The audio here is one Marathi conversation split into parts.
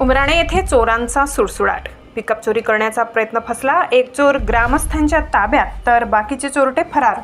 उमराणे येथे चोरांचा सुळसुळाट पिकअप चोरी करण्याचा प्रयत्न फसला. एक चोर ग्रामस्थांच्या ताब्यात तर बाकीचे चोरटे फरार.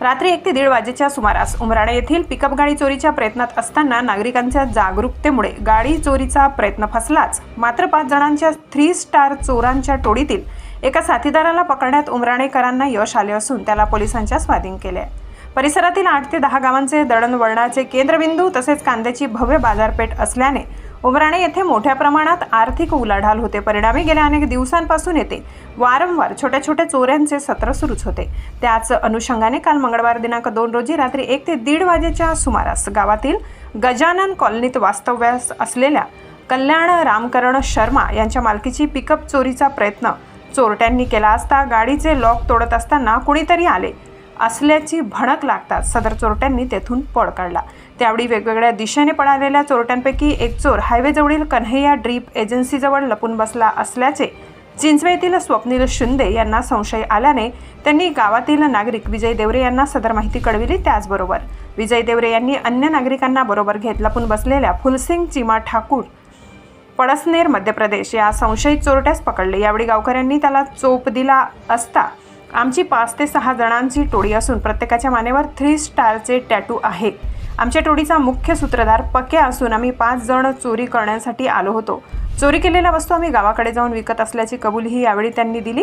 रात्री एक ते दीड वाजेच्या सुमारास उमराणे येथील पिकअप गाडी चोरीच्या प्रयत्नात असताना नागरिकांच्या जागरूकतेमुळे गाडी चोरीचा प्रयत्न फसलाच. मात्र पाच जणांच्या थ्री स्टार चोरांच्या टोळीतील एका साथीदाराला पकडण्यात उमराणेकरांना यश आले असून त्याला पोलिसांच्या स्वाधीन केले आहे. परिसरातील आठ ते दहा गावांचे दळणवळणाचे केंद्रबिंदू तसेच कांद्याची भव्य बाजारपेठ असल्याने उमराणे येथे मोठ्या प्रमाणात आर्थिक उलाढाल होते. परिणामी गेल्या अनेक दिवसांपासून येथे वारंवार छोट्या छोट्या चोऱ्यांचे सत्र सुरूच होते. त्याच अनुषंगाने काल मंगळवार दिनांक दोन रोजी रात्री एक ते दीड वाजेच्या सुमारास गावातील गजानन कॉलनीत वास्तव्यास असलेल्या कल्याण रामकरण शर्मा यांच्या मालकीची पिकअप चोरीचा प्रयत्न चोरट्यांनी केला असता गाडीचे लॉक तोडत असताना कुणीतरी आले. असल्याची भणक लागतात सदर चोरट्यांनी तेथून पळ काढला. त्यावेळी वेगवेगळ्या दिशेने पळालेल्या चोरट्यांपैकी एक चोर हायवेजवळील कन्हैया ड्रीप एजन्सीजवळ लपून बसला असल्याचे चिंचवे येथील स्वप्नील शिंदे यांना संशय आल्याने त्यांनी गावातील नागरिक विजय देवरे यांना सदर माहिती कळविली त्याचबरोबर. विजय देवरे यांनी अन्य नागरिकांना बरोबर घेत लपून बसलेल्या फुलसिंग चिमा ठाकूर पळसनेर मध्य प्रदेश या संशयित चोरट्यास पकडले. यावेळी गावकऱ्यांनी त्याला चोप दिला असता आमची पाच ते सहा जणांची टोळी असून प्रत्येकाच्या मानेवर थ्री स्टारचे टॅटू आहे आमच्या टोळीचा मुख्य सूत्रधार पक्या असून आम्ही पाच जण चोरी करण्यासाठी आलो होतो. चोरी केलेल्या वस्तू आम्ही गावाकडे जाऊन विकत असल्याची कबुलीही यावेळी त्यांनी दिली.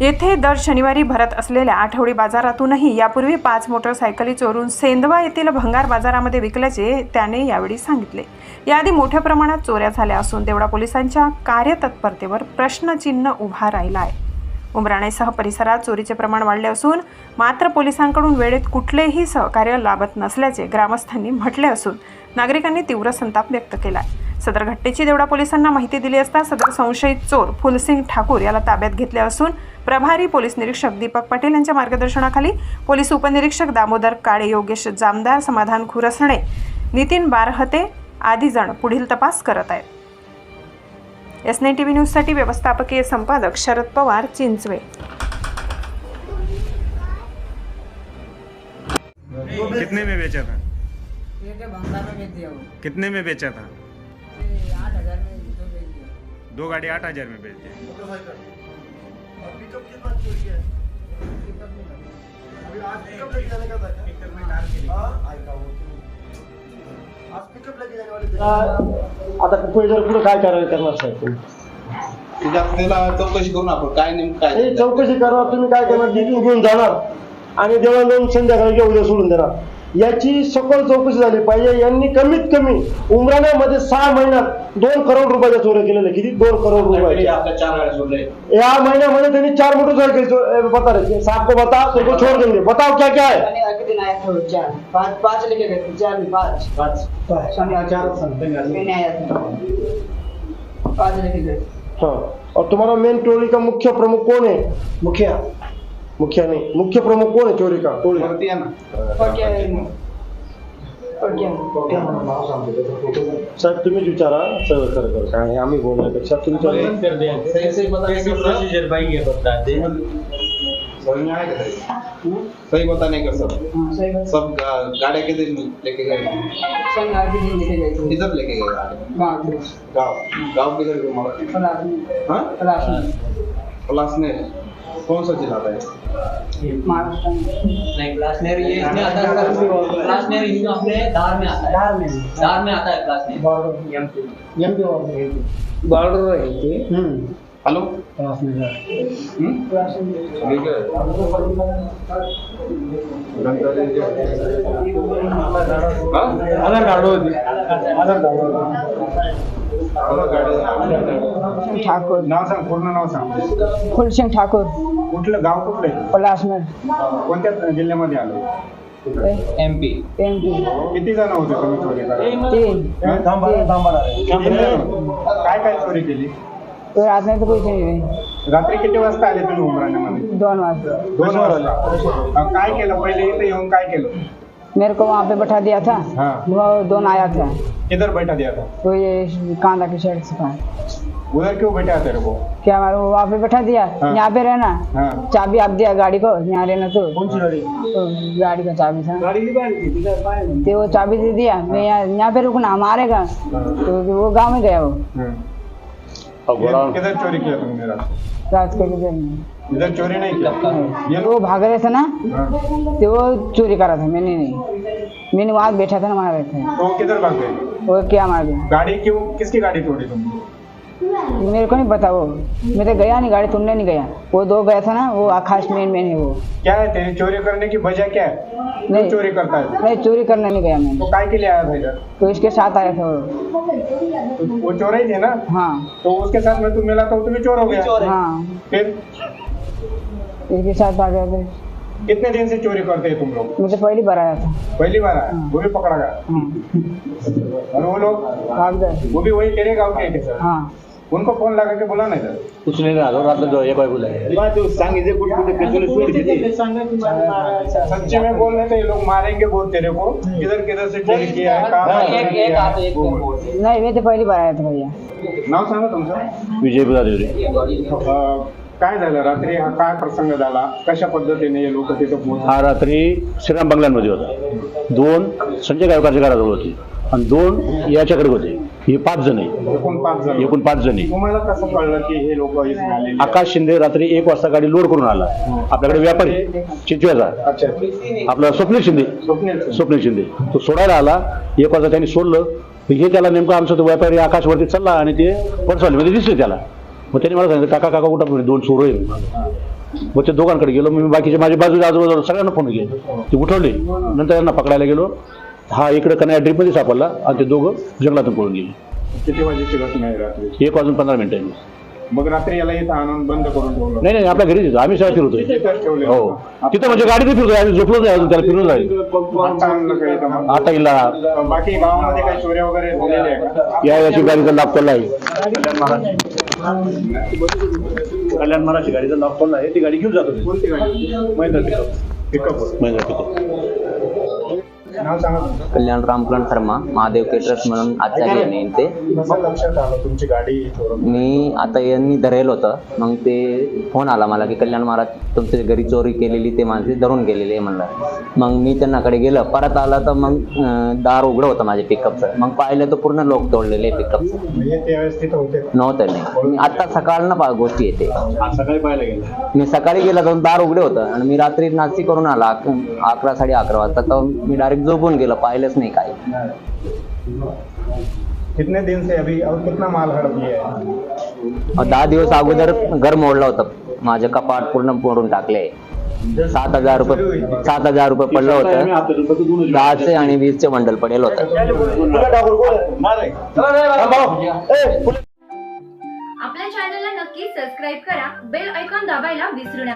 येथे दर शनिवारी भरत असलेल्या आठवडी बाजारातूनही यापूर्वी पाच मोटरसायकली चोरून सेंदवा येथील भंगार बाजारामध्ये विकल्याचे त्याने यावेळी सांगितले. याआधी मोठ्या प्रमाणात चोऱ्या झाल्या असून देवडा पोलिसांच्या कार्यतत्परतेवर प्रश्नचिन्ह उभा राहिला आहे. उमराणेसह परिसरात चोरीचे प्रमाण वाढले असून मात्र पोलिसांकडून वेळेत कुठलेही सहकार्य लाभत नसल्याचे ग्रामस्थांनी म्हटले असून नागरिकांनी तीव्र संताप व्यक्त केला आहे सदर घटनेची देवडा पोलिसांना माहिती दिली असता सदर संशयित चोर फुलसिंग ठाकूर याला ताब्यात घेतले असून प्रभारी पोलीस निरीक्षक दीपक पाटील यांच्या मार्गदर्शनाखाली पोलीस उपनिरीक्षक दामोदर काळे योगेश जामदार समाधान खुरसणे नितीन बारहते आदी जण पुढील तपास करत आहेत. एस नाईन टी व्ही न्यूजसाठी व्यवस्थापकीय संपादक शरद पवार चिंचवे. कितने में बेचा था? दिया कितने में बेचा था? ये आठ हजार में दो बेच दिया। दो गाड़ी आठ हजार में बेच दी आता पुढे पुढे काय कारवाई करणार साहेब तुम्ही? चौकशी करून आपण काय नेमकं काय हे चौकशी करणार तुम्ही काय करणार? तिथून घेऊन जाणार. आणि देवळा जाऊन संध्याकाळी उद्या सोडून देणार. याची सखोल चौकशी झाली पाहिजे. यांनी कमीत कमी उमराण्यामध्ये सहा महिन्यात दोन करोड रुपयाच्या चोऱ्या केलेल्या. किती? दोन करोड रुपयाच्या. सोडले. या महिन्यामध्ये त्यांनी चार मोटरसायकल चो- बता रहे सात को बता तुमको छोड़ देंगे. बताओ क्या क्या है? शनिवार के दिन आया था वो चार पाँच. हाँ. और तुम्हारा मेन टोली का मुख्य प्रमुख कौन है? मुखिया. मुखिया नहीं मुख्य प्रमुख कौन है चोरी का? टोली का? वरती आहे ना और क्या है और क्या साहेब तुम्हीच विचारा सगळं खरं खरं काय आहे, आम्ही बोलण्यापेक्षा तुमच्या सही सही बता नहीं कर सकता प्रोसीजर भाई ये बता दे। समझ में आएगा सही सही बता नहीं कर सकता हाँ सही बात सब गा- गाड़िया के दिन लेके गए? शनिवार के दिन लेके गए थे। किधर लेके गए गाड़ी। गाँव के गाँव गाँव किधर के हमारा पलास में। हाँ? पलास में। पलास में। कौन सा जिला ये? महाराष्ट्र नहीं ये इसमें आता है क्लासनेर इसमें अपने धार में आता है। धार में धार में आता है क्लासनेर बॉर्डर है हेलो हम्म? पलास में ठीक है। हाँ? आधार कार्ड होती आधार कार्ड आधार कार्ड ठाकुर. नाव सांग पूर्ण नाव सांग. फुलसिंग ठाकुर. कुठलं गाव कुठलं? आहे? कोणत्या जिल्ह्यामध्ये आलो? एमपी एम पी किती जण होते तुम्ही चोरी करायला? तीन. थांबा थांबा. किती जण? काय काय चोरी केली? तो रात में तो कुछ नहीं हुई रात्री किती वाजता आले तुम्ही उमराण्यामध्ये? दोन वाजता. दोन वाजता. अं, काय केलं? पहिले इथे येऊन काय केलं? मेरे को वहाँ पे बैठा दिया था. हाँ. वो दोन आया था. किधर बैठा दिया था? तो ये कांदा की शर्ट से उधर क्यों बैठा तेरे को? क्या मालूम वहाँ पे बैठा दिया? हाँ। यहाँ पे रहना? हाँ। चाबी आप दिया गाड़ी को यहाँ रहना तो। कौन सी गाड़ी? तो गाड़ी का चाबी था। गाड़ी नहीं बांधी थी इधर पाए नहीं। तो वो चाबी दे दिया। मैं यहाँ यहाँ पे रुकना हमारे गाँव तो वो गाँव में गया वो। ये किधर चोरी किया तुमने रात रात को इधर चोरी नहीं किया? ये वो भाग रहे थे ना? हाँ। तो वो चोरी करा था मैंने नहीं। मैंने वहाँ बैठा था ना वहाँ रहते तो किधर भाग गए? वो क्या मार दिया गाड़ी क्यों किसकी गाड़ी तोड़ी तुमने? मेरे को नहीं पता वो। मैं तो गया नहीं गाड़ी तुमने नहीं गया। वो दो गया था ना वो आकाश मेन मेन है वो। क्या है तेरी चोरी करने की वजह क्या है? नहीं। चोरी करता है? नहीं चोरी करने नहीं गया मैं तो काय के लिए आया था इधर? तो इसके साथ आया था वो। तो वो चोर ही थे ना? हाँ। तो उसके साथ में तुम मिला तो तुम्हें चोर हो गया? हाँ। फिर? इसके साथ आ गया था कितने दिन से चोरी करते हैं तुम लोग? मुझे पहली बार आया था। पहली बार आया? वो भी पकड़ा गया? हाँ। और वो लोग? भाग गए। वो भी वही तेरे गाँव के थे सर? हाँ। उनको फ़ोन लगा के बोला नहीं सर कुछ नहीं रहा रात जो एक बोला बात है, सांगितले कुठे कुठे पेट्रोल सोड घेते सच्चे में बोल रहे थे ये लोग मारेंगे बोल तेरे को। किधर किधर से चोरी किया है कहाँ एक- एक- किया एक है, बोल. बोल. नहीं मैं तो पहली बार आया था भैया। नाव सांगा तुमचं विजय बुधादेवरे अं, काय झालं? रात्री हा काय प्रसंग झाला? कशा पद्धतीने हे लोक तिथं पोहोचले? हा रात्री श्रीराम बंगल्यांमध्ये होता. दोन संजय गायकवाडच्या घराजवळ होते आणि दोन याच्याकडे होते. हे पाच जण आहे एकूण पाच जण. एकूण पाच जण आहे तुम्हाला कसं कळलं की हे लोक इथे आलेले आहेत? आकाश शिंदे रात्री एक वाजता गाडी लोड करून आला. आपल्याकडे व्यापारी चिंचव्याचा अच्छा. आपला स्वप्नील शिंदे. स्वप्नील स्वप्नील शिंदे. तो सोडायला आला. एक वाजता त्यांनी सोडलं. हे त्याला नेमकं आमचा तो व्यापारी आकाशवरती चालला आणि ते पडसालीमध्ये दिसले त्याला. मग त्यांनी मला सांगितलं काका काका म्हणे, दोन चोर आहे मग ते दोघांकडे गेलो मी बाकीचे माझ्या बाजूला आजूबाजूला सगळ्यांना फोन केले. ते उठवले. नंतर त्यांना पकडायला गेलो. हा इकडे कन्या ड्रीपमध्ये सापडला आणि ते दोघं जंगलातून पळून गेले. किती वाजेची घटना आहे रात्री? एक वाजून पंधरा मिनिटांनी मग रात्री याला इथं आणून बंद करून ठेवलं? नाही नाही आपल्या घरीच येतो. आम्ही सगळं फिरतोय. हो. तिथं म्हणजे गाडीत फिरतोय. आम्ही झोपलो नाही अजून त्याला फिरून जाईल आता इला बाकी गावामध्ये काही चोऱ्या वगैरे या याची गाडीचा पडला आहे. कल्याण महाराजची गाडीचा लॉक पडला आहे? ती गाडी घेऊन जातो कोणती गाडी Mahindra pickup pickup Mahindra pickup. Kalyan Ramkaran Sharma Mahadev caterers म्हणून आचार्य आलं तुमची गाडी मी आता यांनी धरेल होतं. मग ते फोन आला मला की कल्याण महाराज तुमच्या घरी चोरी केलेली ते माणसे धरून गेलेले आहे म्हणलं. मग मी त्यांनाकडे गेलं. परत आला तर मग दार उघडं होतं माझ्या पिकअपचं मग पाहिलं तर पूर्ण लोक तोडलेले पिकअपचं म्हणजे का? नव्हतं नाही. मी आता सकाळ ना गोष्टी येते. आज सकाळी पाहायला गेला. मी सकाळी गेला तर दार उघडे होतं. आणि मी रात्री नाशिक करून आला अक- अकरा साडे अकरा वाजता. तर मी डायरेक्ट झोपून गेलो पाहिलंच नाही काय कितने दिन से अभी और कितना माल हड़प लिया है? दहा दिवस अगोदर घर मोडलं होतं. माझं कपाट पूर्ण मोडून टाकले. सात हजार रुपये सात हजार रुपये पडलं होतं. दहाचे आणि वीसचे बंडल पडेल होतं. आपल्या चॅनलला नक्की सबस्क्राईब करा. बेल आयकॉन दाबायला विसरू नका.